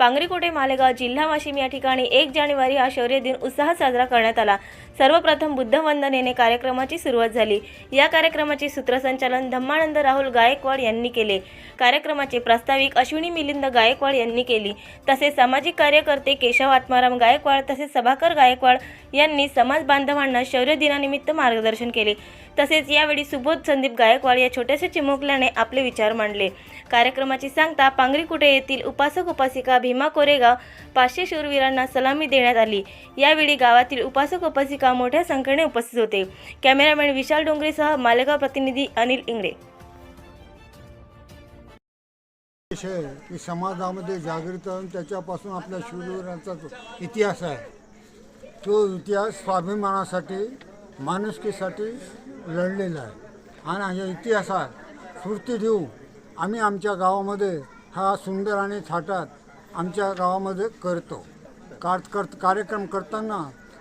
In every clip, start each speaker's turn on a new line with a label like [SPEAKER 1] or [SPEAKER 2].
[SPEAKER 1] पांगरीकोटे मालेगाव जिल्हा वाशिम या ठिकाणी एक जानेवारी हा शौर्य दिन उत्साहात साजरा करण्यात आला. सर्वप्रथम बुद्धवंदनेने कार्यक्रमाची सुरुवात झाली. या कार्यक्रमाचे सूत्रसंचालन धम्मानंद राहुल गायकवाड यांनी केले. कार्यक्रमाचे प्रास्ताविक अश्विनी मिलिंद गायकवाड यांनी केली. तसेच सामाजिक कार्यकर्ते केशव आत्माराम गायकवाड तसेच सभाकर गायकवाड यांनी समाज बांधवांना शौर्य दिनानिमित्त मार्गदर्शन केले. तसेच यावेळी सुबोध संदीप गायकवाड या छोट्याशा चिमुकल्याने आपले विचार मांडले. कार्यक्रमाची सांगता पांगरीकुटे येथील उपासक उपासिका भीमा कोरेगाव पाचशे शूरवीरांना सलामी देण्यात आली. यावेळी गावातील उपासक उपासिका मोठ्या संख्येने उपस्थित होते. कॅमेरामॅन विशाल डोंगरेसह मालेगाव प्रतिनिधी अनिल इंगळे.
[SPEAKER 2] विषय की समाजामध्ये जागृत होऊन त्याच्यापासून आपल्या शूरवीरांचा जो इतिहास आहे तो इतिहास स्वाभिमानासाठी माणुसकीसाठी लढलेला आहे. आणि या इतिहासात स्फूर्ती देऊ आम्ही आमच्या गावामध्ये हा सुंदर आणि थाटात आमच्या गावामध्ये करतो. कार कर कार्यक्रम करताना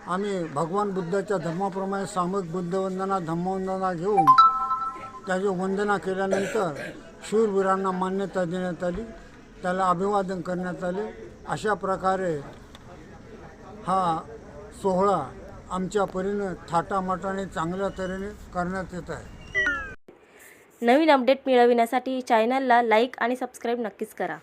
[SPEAKER 2] आम्ही भगवान बुद्धाच्या धर्माप्रमाणे सामूहिक बुद्धवंदना धम्मवंदना घेऊन त्याची वंदना केल्यानंतर शूरवीरांना मान्यता देण्यात आली त्याला अभिवादन करण्यात आले. अशा प्रकारे हा सोहळा आमच्या परीनं थाटामाटाने चांगल्या तऱ्हेने करण्यात येत आहे.
[SPEAKER 1] नवीन अपडेट मिळविण्यासाठी चॅनलला लाईक आणि सबस्क्राईब नक्कीच करा.